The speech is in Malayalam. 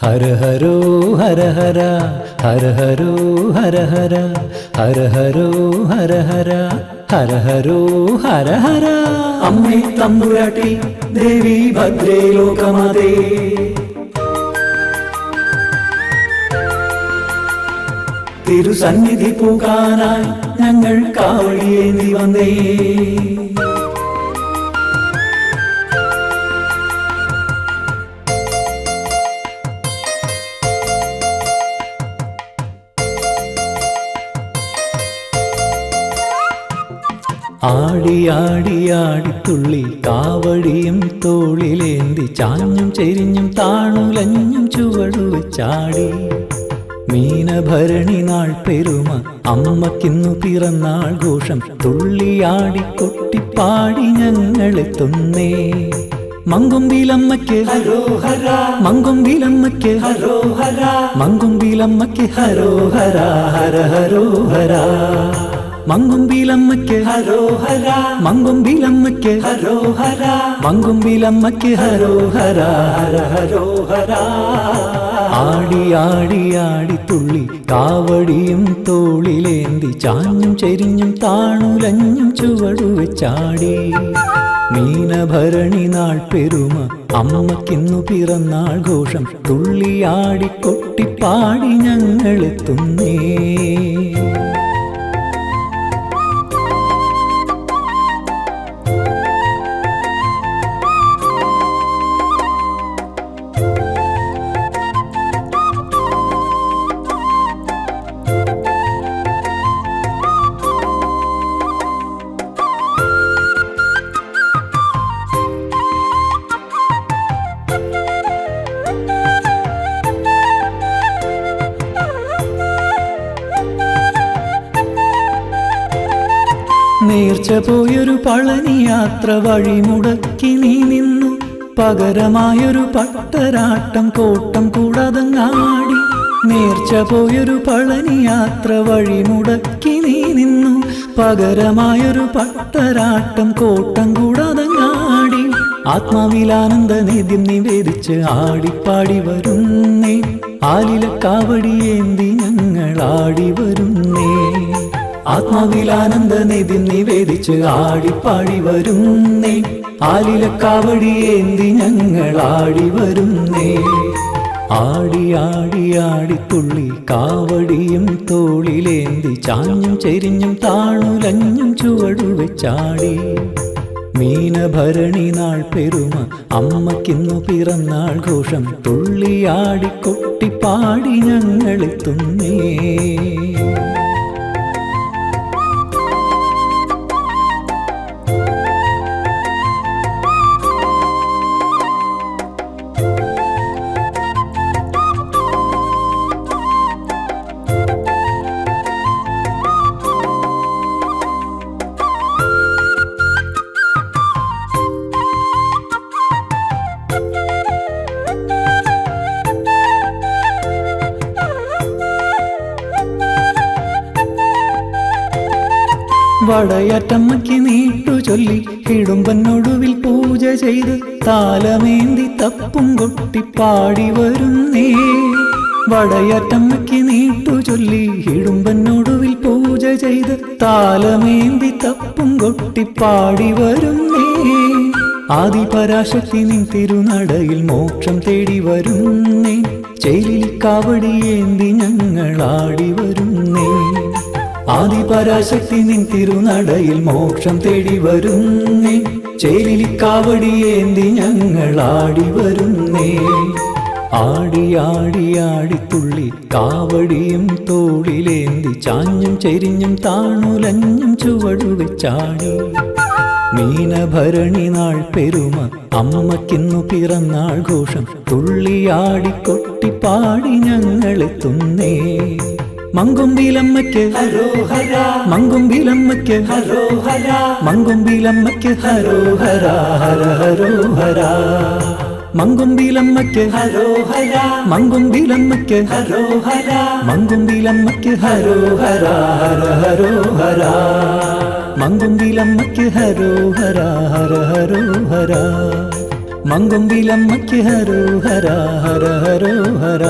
ഹര ഹരോ ഹര ഹര ഹര ഹരോ ഹര ഹര ഹര ഹരോ ഹര ഹര ഹര ഹരോ ഹര ഹര. അമ്മേ തമ്പുരാട്ടി ദേവി ഭദ്രേ ലോകമാതേ. തിരുസന്നിധി പൂകാനായി ഞങ്ങൾ കാവടിയേന്തി വന്നേ. ആടി ആടി ആടി തുള്ളി കാവടിയും തോളിലേന്തി ചാഞ്ഞും ചെരിഞ്ഞും താണുലഞ്ഞും ചുവടു വെച്ചാടി. മീനഭരണി നാൾ പെരുമ അമ്മക്കിന്നു പിറന്നാൾ ഘോഷം തുള്ളിയാടി കൊട്ടിപ്പാടി ഞങ്ങളെത്തുന്നേ മങ്കൊമ്പിലമ്മയ്ക്ക് ഹരോഹര മങ്കൊമ്പിലമ്മയ്ക്ക് ഹരോഹര മങ്കൊമ്പിലമ്മയ്ക്ക് ഹരോഹര ഹര ഹരോഹര മങ്കൊമ്പിലമ്മയ്ക്ക് ഹരോഹര. മങ്കൊമ്പിലമ്മയ്ക്ക് ഹരോഹര. മങ്കൊമ്പിലമ്മയ്ക്ക് ഹരോഹര ഹര ഹരോഹര ആടി ആടി ആടി തുള്ളി കാവടിയും തോളിലേന്തി ചാഞ്ഞും ചെരിഞ്ഞും താണുലഞ്ഞും ചുവടു വെച്ചാടി. മീനഭരണി നാൾ പെരുമ അമ്മക്കിന്നു പിറന്നാൾ ഘോഷം തുള്ളിയാടി കൊട്ടിപ്പാടി ഞങ്ങളെത്തുന്നേ. നേർച്ച പോയൊരു പളനി യാത്ര വഴി മുടക്കി നീ നിന്നു. പകരമായൊരു പട്ടരാട്ടം കോട്ടം കൂടാതങ്ങാടി. നേർച്ച പോയൊരു പളനി യാത്ര വഴി മുടക്കി നീ നിന്നു. പകരമായൊരു പട്ടരാട്ടം കോട്ടം കൂടാതങ്ങാടി. ആത്മാവിലാനന്ദ നിധിം നിവേദിച്ച് ആടിപ്പാടി വരുന്നേ. ആലിലക്കാവടിയേന്തി ഞങ്ങൾ ആടി വരുന്നേ. ആത്മാവിലാനന്ദ നിധി നിവേദിച്ച് ആടിപ്പാടി വരുന്നേ. ആലിലക്കാവടിയേന്തി ഞങ്ങൾ ആടി വരുന്നേ. ആടി ആടി ആടി തുള്ളി കാവടിയും തോളിലേന്തി ചാഞ്ഞും ചെരിഞ്ഞും താണുലഞ്ഞും ചുവടു വെച്ചാടി. മീനഭരണി നാൾ പെരുമ അമ്മക്കിന്നു പിറന്നാൾ ഘോഷം തുള്ളിയാടി കൊട്ടിപ്പാടി ഞങ്ങളെത്തുന്നേ വടയറ്റമ്മയ്ക്ക് നീട്ടു ചൊല്ലി ഇടുമ്പന്നൊടുവിൽ പൂജ ചെയ്ത് താലമേന്തി തപ്പും കൊട്ടി പാടി വരുന്നേ. വടയറ്റമ്മക്ക് നീട്ടു ചൊല്ലി ഇടുമ്പനൊടുവിൽ പൂജ ചെയ്ത് താലമേന്തി തപ്പും കൊട്ടി പാടി വരുന്നേ. ആദിപരാശക്തി നിൻ തിരുനടയിൽ മോക്ഷം തേടി വരുന്നേ. ചേലിൽ കാവടിയേന്തി ഞങ്ങൾ ആടി വരുന്നേ. ആദിപരാശക്തി നിൻ തിരുനടയിൽ മോക്ഷം തേടി വരുന്നേ. ചേലിൽ കാവടിയേന്തി ഞങ്ങൾ ആടി വരുന്നേ. ആടി ആടി ആടി തുള്ളി കാവടിയും തോളിലേന്തി ചാഞ്ഞും ചെരിഞ്ഞും താണുലഞ്ഞും ചുവടുവെച്ചാടി മീനഭരണി നാൾ പെരുമ അമ്മക്കിന്നു പിറന്നാൾ ഘോഷം. തുള്ളിയാടി കൊട്ടിപ്പാടി ഞങ്ങളെത്തുന്നേ മങ്കൊമ്പിലമ്മയ്ക്ക്. ഹരോഹര മങ്കൊമ്പിലമ്മയ്ക്ക്. ഹരോഹര മങ്കൊമ്പിലമ്മയ്ക്ക്. ഹരോഹര ഹര ഹരോഹര മങ്കൊമ്പിലമ്മയ്ക്ക്. ഹരോഹര മങ്കൊമ്പിലമ്മയ്ക്ക്. ഹരോഹര മങ്കൊമ്പിലമ്മയ്ക്ക്. ഹരോഹര ഹര ഹരോഹര മങ്കൊമ്പിലമ്മയ്ക്ക്. ഹരോഹര ഹര ഹരോഹര മങ്കൊമ്പിലമ്മയ്ക്ക്. ഹരോ ഹര ഹര ഹരോ ഹര